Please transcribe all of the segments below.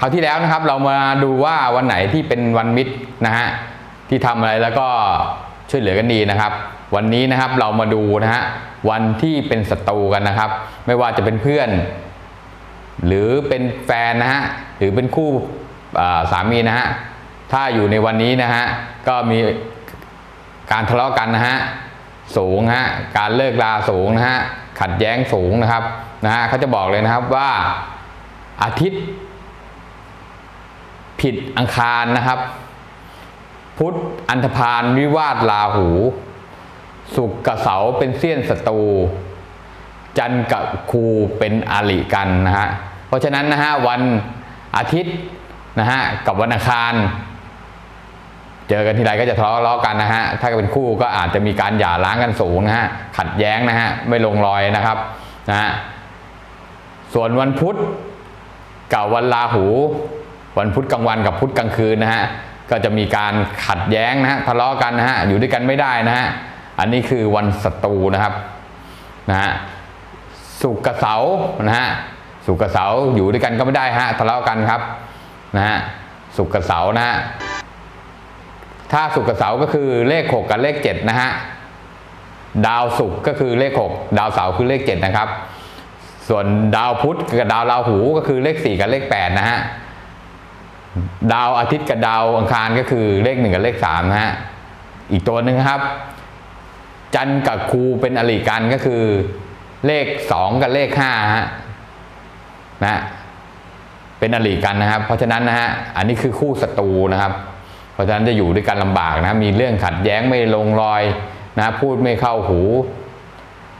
คราวที่แล้วนะครับเรามาดูว่าวันไหนที่เป็นวันมิตรนะฮะที่ทำอะไรแล้วก็ช่วยเหลือกันดีนะครับ วันนี้นะครับเรามาดูนะฮะวันที่เป็นศัตรูกันนะครับ ไม่ว่าจะเป็นเพื่อน หรือเป็นแฟนนะฮะหรือเป็นคู่สามีนะฮะถ้าอยู่ในวันนี้นะฮะก็มีการทะเลาะกันนะฮะสูงฮะการเลิกลาสูงนะฮะขัดแย้งสูงนะครับนะฮะเขาจะบอกเลยนะครับว่า อาทิตย์ ผิดอังคารนะครับ พุธอันธพาลวิวาทลาหู สุกกับเสาเป็นเสี้ยนศัตรูจันกับครูเป็นอาริกันนะฮะเพราะฉะนั้นนะฮะวันอาทิตย์นะฮะกับวันอังคาร เจอกันทีไรก็จะทะเลาะกันนะฮะถ้าเป็นคู่ก็อาจจะมีการหย่าร้างกันสูงนะฮะขัดแย้งนะฮะไม่ลงรอยนะครับนะฮะส่วนวันพุธ กับวันราหู วันพุธกลางวันกับพุธกลางคืนนะฮะก็จะมีการขัดแย้งนะฮะทะเลาะกันนะฮะอยู่ด้วยกันไม่ได้นะฮะอันนี้คือวันศัตรูนะครับนะฮะสุกกับเสานะฮะสุกกับเสาอยู่ด้วยกันก็ไม่ได้ฮะทะเลาะกันครับนะฮะสุกกับเสานะฮะถ้าสุกกับเสาก็คือเลข 6 กับเลข7นะฮะดาวศุกก็คือเลข 6 ดาวเสาร์คือเลข 7 นะครับ ส่วนดาวพุธกับดาวราหูก็คือเลข4กับเลข8นะฮะดาวอาทิตย์กับดาวอังคารก็คือเลข1กับเลข3นะฮะอีกตัวหนึ่งครับ จันทร์กับครูเป็นอริกันก็คือ เลข2กับเลข5ฮะนะเป็นอริกันนะครับ เพราะฉะนั้นนะฮะอันนี้คือคู่ศัตรูนะครับ เพราะฉะนั้นจะอยู่ด้วยกันลำบากนะมีเรื่องขัดแย้งไม่ลงรอยนะพูดไม่เข้าหู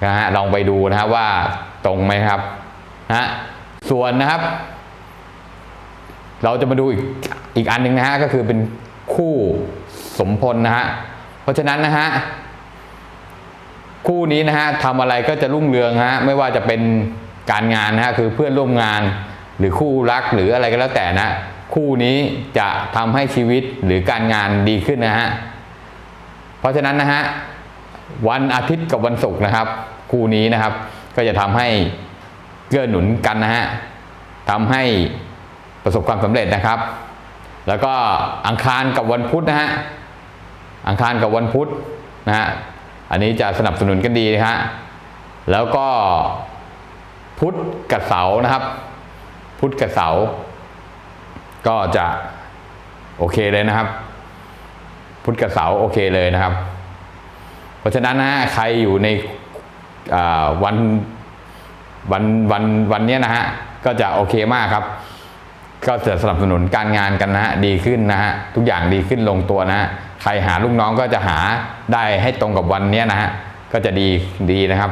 นะฮะลองไปดูนะครับว่า ตรงไหมครับนะส่วนนะครับ เราจะมาดูอีกอีกอันหนึ่งนะฮะก็คือเป็นคู่สมพลนะฮะเพราะฉะนั้นนะฮะคู่นี้นะฮะทำอะไรก็จะรุ่งเรืองฮะไม่ว่าจะเป็นการงานนะฮะคือเพื่อนร่วมงานหรือคู่รักหรืออะไรก็แล้วแต่นะ คู่นี้จะทำให้ชีวิตหรือการงานดีขึ้นนะฮะเพราะฉะนั้นนะฮะวันอาทิตย์กับวันศุกร์นะครับ คู่นี้นะครับ ก็จะทำให้เกื้อหนุนกันนะฮะทำให้ประสบความสำเร็จนะครับ แล้วก็อังคารกับวันพุธนะฮะอังคารกับวันพุธนะฮะอันนี้จะสนับสนุนกันดีนะฮะแล้วก็พุธกับเสาร์นะครับ พุธกับเสาร์ก็จะโอเคเลยนะครับ พุธกับเสาร์โอเคเลยนะครับ เพราะฉะนั้นนะฮะใครอยู่ใน วันวันวันวันนี้นะฮะก็จะโอเคมากครับ ก็จะสนับสนุนการงานกันนะฮะดีขึ้นนะฮะทุกอย่างดีขึ้นลงตัวนะฮะใครหาลูกน้องก็จะหาได้ให้ตรงกับวันนี้นะฮะก็จะดีดีนะครับ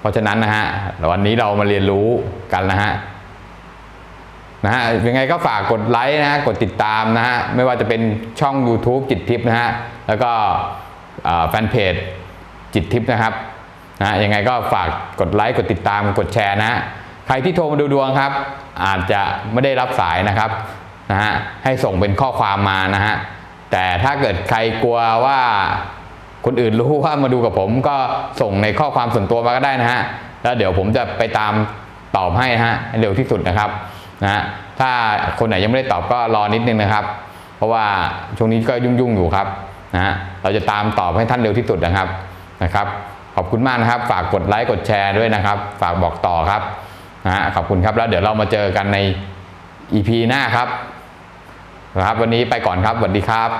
เพราะฉะนั้นนะฮะวันนี้เรามาเรียนรู้กันนะฮะนะฮะยังไงก็ฝากกดไลค์นะฮะกดติดตามนะฮะไม่ว่าจะเป็นช่อง YouTube จิตทิพย์นะฮะแล้วก็แฟนเพจจิตทิพย์นะครับ นะยังไงก็ฝากกดไลค์กดติดตามกดแชร์นะใครที่โทรมาดูดวงครับ อาจจะไม่ได้รับสายนะครับนะฮะให้ส่งเป็นข้อความมานะฮะแต่ถ้าเกิดใครกลัวว่าคนอื่นรู้ว่ามาดูกับผมก็ส่งในข้อความส่วนตัวมาก็ได้นะฮะแล้วเดี๋ยวผมจะไปตามตอบให้นะฮะเร็วที่สุดนะครับนะฮะถ้าคนไหนยังไม่ได้ตอบก็รอนิดนึงนะครับ เพราะว่าช่วงนี้ก็ยุ่งๆอยู่ครับนะฮะเราจะตามตอบให้ท่านเร็วที่สุดนะครับนะครับ ขอบคุณมากนะครับ ฝากกดไลค์กดแชร์ด้วยนะครับ ฝากบอกต่อครับนะฮะขอบคุณครับแล้วเดี๋ยวเรามาเจอกันใน EP หน้าครับนะครับ วันนี้ไปก่อนครับสวัสดีครับ